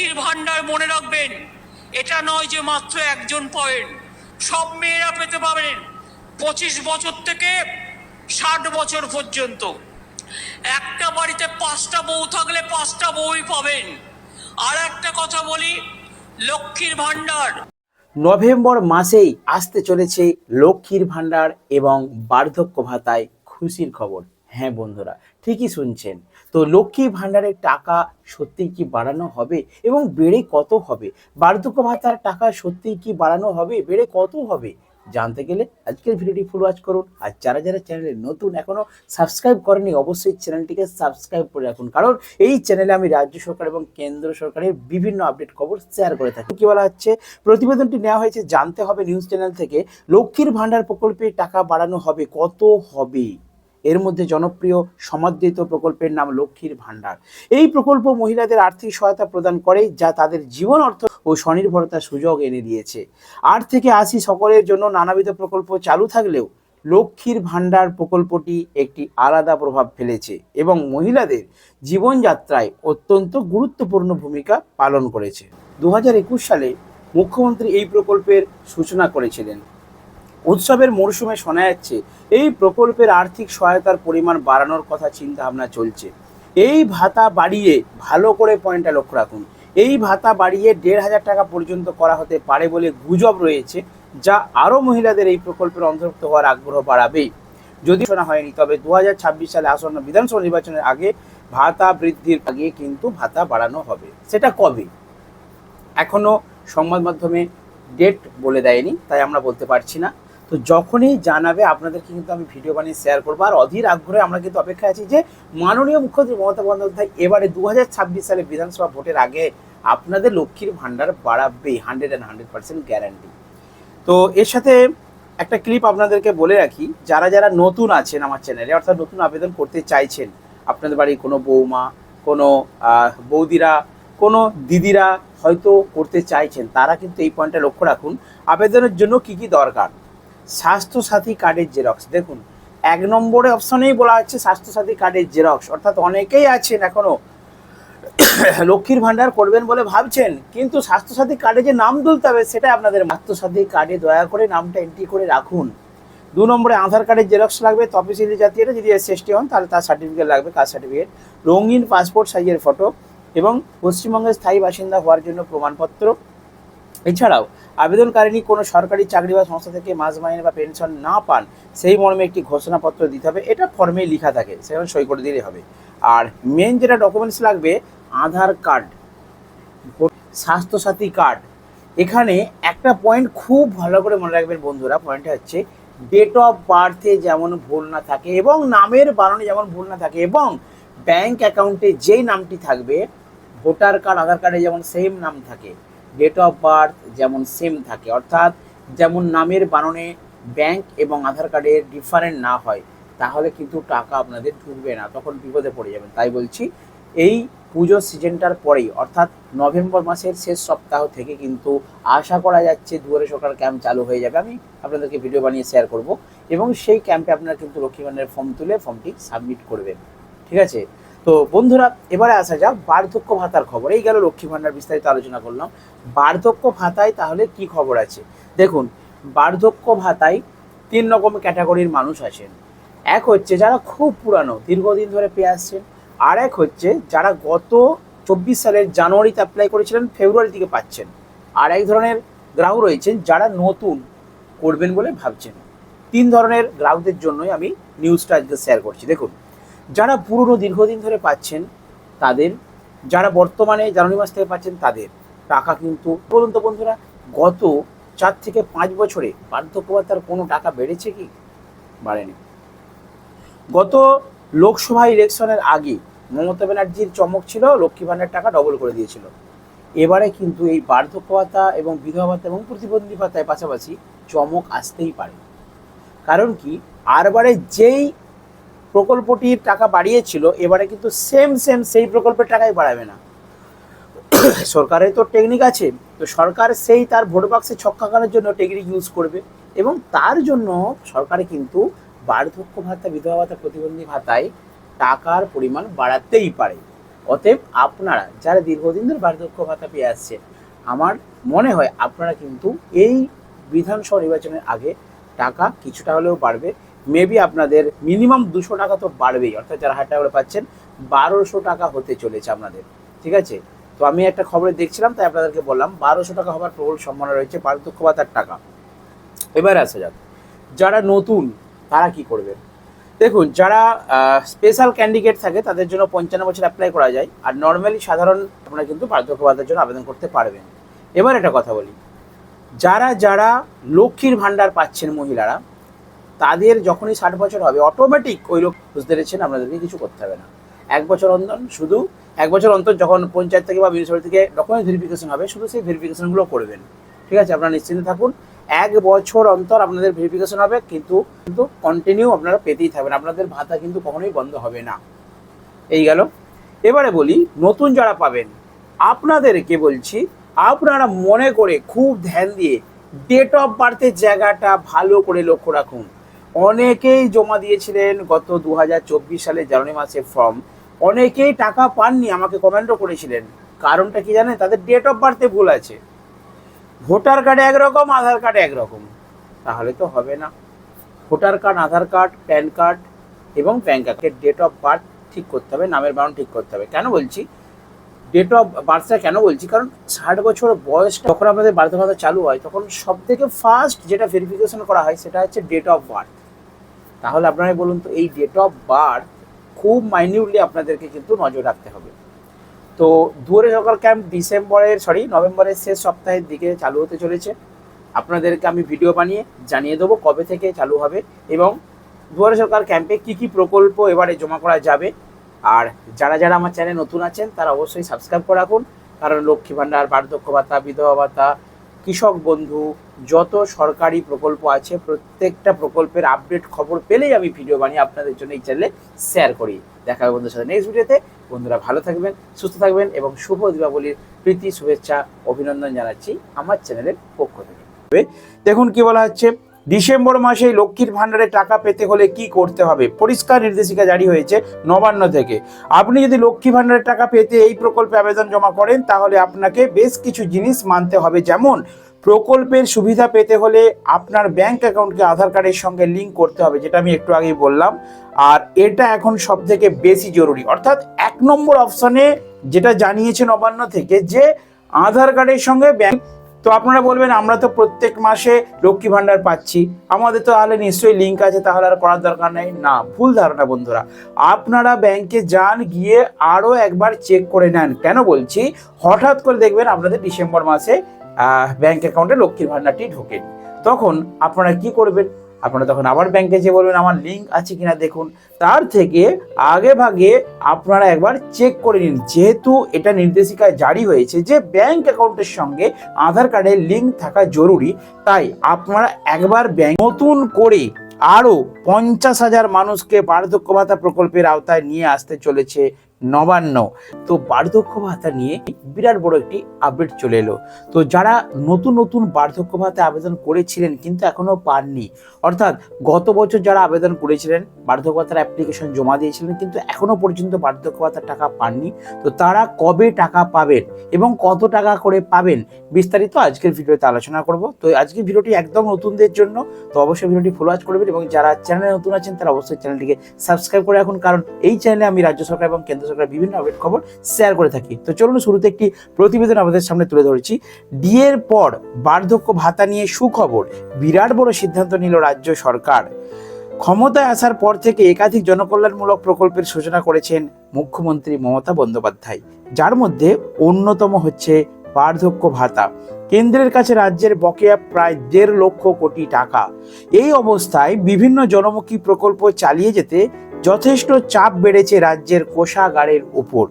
লক্ষ্মীর ভাণ্ডার মনে রাখবেন, এটা নয় যে মাত্র একজন পয়েন্ট। সব মেয়েরা পেতে পারেন পঁচিশ বছর থেকে ষাট বছর পর্যন্ত। একটা বাড়িতে পাঁচটা বউ থাকলে পাঁচটা বউই পাবেন। আর একটা কথা বলি, লক্ষ্মীর ভাণ্ডার। নভেম্বর মাসেই আসতে চলেছে লক্ষ্মীর ভাণ্ডার এবং বার্ধক্য ভাতায় খুশির খবর। হ্যাঁ বন্ধুরা, ঠিকই শুনছেন। তো লক্ষ্মী ভাণ্ডারের টাকা সত্যিই কি বাড়ানো হবে এবং বেড়ে কত হবে? বার্ধক্য ভাতার টাকা সত্যিই কি বাড়ানো হবে? বেড়ে কত হবে? জানতে গেলে আজকের ভিডিওটি ফুল ওয়াচ করুন। আর যারা যারা চ্যানেলে নতুন এখনও সাবস্ক্রাইব করেনি অবশ্যই চ্যানেলটিকে সাবস্ক্রাইব করে রাখুন। কারণ এই চ্যানেলে আমি রাজ্য সরকার এবং কেন্দ্র সরকারের বিভিন্ন আপডেট খবর শেয়ার করে থাকি। কী বলা হচ্ছে? প্রতিবেদনটি নেওয়া হয়েছে জানতে হবে নিউজ চ্যানেল থেকে। লক্ষ্মীর ভাণ্ডার প্রকল্পে টাকা বাড়ানো হবে, কত হবে? এর মধ্যে জনপ্রিয় সমাদৃত প্রকল্পের নাম লক্ষ্মীর ভাণ্ডার। এই প্রকল্প মহিলাদের আর্থিক সহায়তা প্রদান করে, যা তাদের জীবন অর্থ ও স্বনির্ভরতার সুযোগ এনে দিয়েছে। আট থেকে আশি সকলের জন্য নানাবিধ প্রকল্প চালু থাকলেও লক্ষ্মীর ভাণ্ডার প্রকল্পটি একটি আলাদা প্রভাব ফেলেছে এবং মহিলাদের জীবনযাত্রায় অত্যন্ত গুরুত্বপূর্ণ ভূমিকা পালন করেছে। দু হাজার একুশ সালে মুখ্যমন্ত্রী এই প্রকল্পের সূচনা করেছিলেন। উৎসবের মরশুমে শোনা যাচ্ছে, এই প্রকল্পের আর্থিক সহায়তার পরিমাণ বাড়ানোর কথা চিন্তা ভাবনা চলছে। এই ভাতা বাড়িয়ে ভালো করে পয়েন্টটা লক্ষ্য রাখুন। এই ভাতা বাড়িয়ে দেড় হাজার টাকা পর্যন্ত করা হতে পারে বলে গুজব রয়েছে, যা আরও মহিলাদের এই প্রকল্পের অন্তর্ভুক্ত হওয়ার আগ্রহ বাড়াবে যদি শোনা হয়নি, তবে দু হাজার ছাব্বিশ সালে আসন্ন বিধানসভা নির্বাচনের আগে ভাতা বৃদ্ধির আগে কিন্তু ভাতা বাড়ানো হবে। সেটা কবে? এখনও সংবাদ মাধ্যমে ডেট বলে দেয়নি, তাই আমরা বলতে পারছি না। তো যখনই জানাবে, আপনাদেরকে কিন্তু আমি ভিডিও বানিয়ে শেয়ার করব। আর অধীর আগ্রহে আমরা কিন্তু অপেক্ষায় আছি যে মাননীয় মুখ্যমন্ত্রী মমতা বন্দ্যোপাধ্যায় এবারে দু হাজার ছাব্বিশ সালে বিধানসভা ভোটের আগে আপনাদের লক্ষ্মীর ভাণ্ডার বাড়াবে hundred and hundred percent guarantee তো এর সাথে একটা ক্লিপ আপনাদেরকে বলে রাখি, যারা যারা নতুন আছেন আমার চ্যানেলে অর্থাৎ নতুন আবেদন করতে চাইছেন, আপনাদের বাড়ির কোনো বৌমা, কোনো বৌদিরা, কোনো দিদিরা হয়তো করতে চাইছেন, তারা কিন্তু এই পয়েন্টটা লক্ষ্য রাখুন, আবেদনের জন্য কি কি দরকার? স্বাস্থ্যসাথী কার্ডের জেরক্স। দেখুন, এক নম্বরে অপশনেই বলা হচ্ছে স্বাস্থ্যসাথী কার্ডের জেরক্স। অর্থাৎ অনেকেই আছেন এখনও লক্ষ্মীর ভাণ্ডার করবেন বলে ভাবছেন, কিন্তু স্বাস্থ্যসাথী কার্ডে যে নাম তুলতে হবে সেটা আপনাদের স্বাস্থ্যসাথী কার্ডে দয়া করে নামটা এন্ট্রি করে রাখুন। দু নম্বরে আধার কার্ডের জেরক্স লাগবে তপশিলি জাতীয়টা যদি এস এসএসটি হন, তাহলে তার সার্টিফিকেট লাগবে, কাস্ট সার্টিফিকেট রঙিন পাসপোর্ট সাইজের ফটো এবং পশ্চিমবঙ্গের স্থায়ী বাসিন্দা হওয়ার জন্য প্রমাণপত্র এছাড়াও আবেদনকারিনী কোনো সরকারি চাকরি বা সংস্থা থেকে মাস মাইনে বা পেনশন না পান, সেই মর্মে একটি ঘোষণাপত্র দিতে হবে। এটা ফর্মেই লেখা থাকে, সেখানে সই করে দিলেই হবে। আর মেন যেটা ডকুমেন্টস লাগবে, আধার কার্ড, স্বাস্থ্যসাথী কার্ড। এখানে একটা পয়েন্ট খুব ভালো করে মনে রাখবেন বন্ধুরা পয়েন্টটা হচ্ছে ডেট অফ বার্থে যেমন ভুল না থাকে এবং নামের বারণে যেমন ভুল না থাকে এবং ব্যাংক অ্যাকাউন্টে যেই নামটি থাকবে ভোটার কার্ড আধার কার্ডে যেমন সেম নাম থাকে। ডেট অফ বার্থ যেমন সেম থাকে। অর্থাৎ যেমন নামের বানানে ব্যাংক এবং আধার কার্ডের ডিফারেন্ট না হয়, তাহলে কিন্তু টাকা আপনাদের ঢুকবে না, তখন বিপদে পড়ে যাবেন। তাই বলছি, এই পুজোর সিজনটার পরেই, অর্থাৎ নভেম্বর মাসের শেষ সপ্তাহ থেকে কিন্তু আশা করা যাচ্ছে দুয়ারে সরকার ক্যাম্প চালু হয়ে যাবে। আমি আপনাদেরকে ভিডিও বানিয়ে শেয়ার করব এবং সেই ক্যাম্পে আপনারা কিন্তু লক্ষ্মী ভাণ্ডারের ফর্ম তুলে ফর্মটি সাবমিট করবেন। ঠিক আছে? তো বন্ধুরা, এবারে আসা যাক বার্ধক্য ভাতার খবর। এই গেল লক্ষ্মী ভাণ্ডার বিস্তারিত আলোচনা করলাম। বার্ধক্য ভাতায় তাহলে কি খবর আছে? দেখুন, বার্ধক্য ভাতায় তিন রকম ক্যাটাগরির মানুষ আছেন। এক হচ্ছে যারা খুব পুরানো, দীর্ঘদিন ধরে পেয়ে আসছেন। আর এক হচ্ছে যারা গত চব্বিশ সালের জানুয়ারিতে অ্যাপ্লাই করেছিলেন, ফেব্রুয়ারি থেকে পাচ্ছেন। আর এক ধরনের গ্রাহক রয়েছেন যারা নতুন করবেন বলে ভাবছেন। তিন ধরনের গ্রাহকদের জন্যই আমি নিউজটা আজকে শেয়ার করছি। দেখুন যারা পুরনো দীর্ঘদিন ধরে পাচ্ছেন তাদের, যারা বর্তমানে জানুয়ারি মাস থেকে পাচ্ছেন তাদের টাকা কিন্তু, বলুন তো বন্ধুরা, গত চার থেকে পাঁচ বছরে বার্ধক্য ভাতার কোনো টাকা বেড়েছে কি? বাড়েনি। গত লোকসভা ইলেকশনের আগে মমতা ব্যানার্জির চমক ছিল, লক্ষ্মী ভাণ্ডার টাকা ডবল করে দিয়েছিল। এবারে কিন্তু এই বার্ধক্য ভাতা এবং বিধবা ভাতা এবং প্রতিবন্ধী ভাতায় পাশাপাশি চমক আসতেই পারে। কারণ কি? আরবারে যেই প্রকল্পটির টাকা বাড়িয়েছিল, এবারে কিন্তু সেম সেম সেই প্রকল্পের টাকাই বাড়াবে না। সরকারের তো টেকনিক আছে, তো সরকার সেই তার ভোট বাক্সে ছক্কাকানোর জন্য টেকনিক ইউজ করবে এবং তার জন্য সরকারে কিন্তু বার্ধক্য ভাতা, বিধবা ভাতা, প্রতিবন্ধী ভাতায় টাকার পরিমাণ বাড়াতেই পারে। অতএব আপনারা যারা দীর্ঘদিন ধরে বার্ধক্য ভাতা পেয়ে আসছেন, আমার মনে হয় আপনারা কিন্তু এই বিধানসভা নির্বাচনের আগে টাকা কিছুটা হলেও বাড়বে। মেবি আপনাদের মিনিমাম দুশো টাকা তো বাড়বেই, অর্থাৎ যারা হাজার টাকা করে পাচ্ছেন, বারোশো টাকা হতে চলেছে আপনাদের, ঠিক আছে? তো আমি একটা খবরে দেখছিলাম, তাই আপনাদেরকে বললাম, বারোশো টাকা হওয়ার প্রবল সম্ভাবনা রয়েছে বার্ধক্য ভাতার টাকা। এবার আসা যাক, যারা নতুন, তারা কি করবেন দেখুন, যারা স্পেশাল ক্যান্ডিডেট থাকে, তাদের জন্য পঞ্চান্ন বছর অ্যাপ্লাই করা যায়, আর নর্মালি সাধারণ আপনারা কিন্তু বার্ধক্য ভাতার জন্য আবেদন করতে পারবেন। এবার একটা কথা বলি, যারা যারা লক্ষ্মীর ভাণ্ডার পাচ্ছেন মহিলারা তাদের যখনই ষাট বছর হবে অটোমেটিক ওই লোক বুঝতে পেরেছেন আপনাদেরকে কিছু করতে হবে না। এক বছর অন্তর শুধু, এক বছর অন্তর যখন পঞ্চায়েত থেকে বা মিউনিসিপালিটি থেকে ডকুমেন্ট ভেরিফিকেশন হবে, শুধু সেই ভেরিফিকেশনগুলো করবেন। ঠিক আছে? আপনারা নিশ্চিন্তে থাকুন, এক বছর অন্তর আপনাদের ভেরিফিকেশন হবে, কিন্তু কিন্তু কন্টিনিউ আপনারা পেতেই থাকবেন। আপনাদের ভাতা কিন্তু কখনোই বন্ধ হবে না। এই গেল। এবারে বলি, নতুন যারা পাবেন, আপনাদেরকে বলছি, আপনারা মনে করে খুব ধ্যান দিয়ে ডেট অফ বার্থের জায়গাটা ভালো করে লক্ষ্য রাখুন। অনেকেই জমা দিয়েছিলেন গত দু হাজার চব্বিশ সালে জানুয়ারি মাসে ফর্ম অনেকেই টাকা পাননি, আমাকে কমেন্টও করেছিলেন। কারণটা কি জানেন? তাদের ডেট অফ বার্থে ভুল আছে। ভোটার কার্ডে একরকম আধার কার্ড একরকম। তাহলে তো হবে না। Voter card Aadhaar card PAN card এবং ব্যাঙ্ক অ্যাকাউন্টের ডেট অফ বার্থ ঠিক করতে হবে, নামের বারণ ঠিক করতে হবে। কেন বলছি? ডেট অফ বার্থটা কেন বলছি? কারণ ষাট বছর বয়স যখন আমাদের বার্ধ ভাতা চালু হয়, তখন সব থেকে ফার্স্ট যেটা ভেরিফিকেশন করা হয়, সেটা হচ্ছে ডেট অফ বার্থ তাহলে আপনারাই বলুন তো, এই ডেট অফ বার্থ খুব মাইনিউটলি আপনাদেরকে কিন্তু নজর রাখতে হবে। তো দুয়ারে সরকার ক্যাম্প ডিসেম্বরের সরি নভেম্বরের শেষ সপ্তাহের দিকে চালু হতে চলেছে। আপনাদেরকে আমি ভিডিও বানিয়ে জানিয়ে দেবো কবে থেকে চালু হবে এবং দুয়ারে সরকার ক্যাম্পে কি কি প্রকল্প এবারে জমা করা যাবে। আর যারা যারা আমার চ্যানেল নতুন আছেন, তারা অবশ্যই সাবস্ক্রাইব করে রাখুন। কারণ লক্ষ্মী ভাণ্ডার, বার্ধক্য ভাতা, বিধবা ভাতা কৃষক বন্ধু, যত সরকারি প্রকল্প আছে, প্রত্যেকটা প্রকল্পের আপডেট খবর পেলেই আমি ভিডিও বানিয়ে আপনাদের জন্য এই চ্যানেলে শেয়ার করি। দেখা হবে বন্ধুদের সাথে নেক্সট ভিডিওতে বন্ধুরা ভালো থাকবেন, সুস্থ থাকবেন এবং শুভ দীপাবলির প্রীতি, শুভেচ্ছা, অভিনন্দন জানাচ্ছি আমার চ্যানেলের পক্ষ থেকে। দেখুন কি বলা হচ্ছে ডিসেম্বর মাসে লক্ষ্মীর ভাণ্ডারে টাকা পেতে হলে কি করতে হবে? পরিষ্কার নির্দেশিকা জারি হয়েছে নবান্ন থেকে। আপনি যদি লক্ষ্মী ভাণ্ডারের টাকা পেতে এই প্রকল্পে আবেদন জমা করেন, তাহলে আপনাকে বেশ কিছু জিনিস মানতে হবে। যেমন, প্রকল্পের সুবিধা পেতে হলে আপনার ব্যাংক অ্যাকাউন্টকে আধার কার্ডের সঙ্গে লিঙ্ক করতে হবে, যেটা আমি একটু আগেই বললাম। আর এটা এখন সব থেকে বেশি জরুরি। অর্থাৎ এক নম্বর অপশনে যেটা জানিয়েছে নবান্ন থেকে যে, আধার কার্ডের সঙ্গে ব্যাংক তো আপনারা বলবেন, আমরা তো প্রত্যেক মাসে লক্ষ্মী ভাণ্ডার পাচ্ছি। আমাদের তো তাহলে নিশ্চয়ই লিঙ্ক আছে, তাহলে আর করার দরকার নেই। না, ভুল ধারণা বন্ধুরা। আপনারা ব্যাংকে যান, গিয়ে আরও একবার চেক করে নেন। কেন বলছি? হঠাৎ করে দেখবেন আপনাদের ডিসেম্বর মাসে ব্যাংক অ্যাকাউন্টে লক্ষ্মীর ভাণ্ডারটি ঢোকেনি। তখন আপনারা কি করবেন? আপনারা তখন আবার ব্যাংকে যে বলবেন, আমার লিঙ্ক আছে কিনা দেখুন। তার থেকে আগে ভাগে আপনারা একবার চেক করে নিন। যেহেতু এটা নির্দেশিকায় জারি হয়েছে যে ব্যাংক অ্যাকাউন্টের সঙ্গে আধার কার্ডের লিঙ্ক থাকা জরুরি, তাই আপনারা একবার ব্যাংক নতুন করে আরও পঞ্চাশ হাজার মানুষকে বার্ধক্য ভাতা প্রকল্পের আওতায় নিয়ে আসতে চলেছে নবান্ন। তো বার্ধক্য ভাতা নিয়ে বিরাট বড় একটি আপডেট চলে এলো। তো যারা নতুন নতুন বার্ধক্য ভাতা আবেদন করেছিলেন কিন্তু এখনও পাননি, অর্থাৎ গত বছর যারা আবেদন করেছিলেন, বার্ধক্য ভাতার অ্যাপ্লিকেশন জমা দিয়েছিলেন কিন্তু এখনও পর্যন্ত বার্ধক্য ভাতার টাকা পাননি। তো তারা কবে টাকা পাবেন এবং কত টাকা করে পাবেন বিস্তারিত আজকের ভিডিওতে আলোচনা করব। তো আজকের ভিডিওটি একদম নতুনদের জন্য। তো অবশ্যই ভিডিওটি ফলো আজ করবেন এবং যারা চ্যানেলে নতুন আছেন তারা অবশ্যই চ্যানেলটিকে সাবস্ক্রাইব করে রাখুন। কারণ এই চ্যানেলে আমি রাজ্য সরকার এবং কেন্দ্র সরকার বিভিন্ন আপডেট খবর শেয়ার করে থাকি। তো চলুন শুরুতে একটি প্রতিবেদন আমাদের সামনে তুলে ধরেছি। ডিএর পর বার্ধক্য ভাতা নিয়ে সুখবর, বিরাট বড় সিদ্ধান্ত নিল রাজ্য সরকার। ক্ষমতায় আসার পর থেকে একাধিক জনকল্যাণমূলক প্রকল্পের সূচনা করেছেন মুখ্যমন্ত্রী মমতা বন্দ্যোপাধ্যায়। যার মধ্যে অন্যতম হচ্ছে বার্ধক্য ভাতা। কেন্দ্রের কাছে রাজ্যের বকেয়া প্রায় দেড় লক্ষ কোটি টাকা। এই অবস্থায় বিভিন্ন জনমুখী প্রকল্প চালিয়ে যেতে যথেষ্ট চাপ বেড়েছে রাজ্যের কোষাগারের উপর।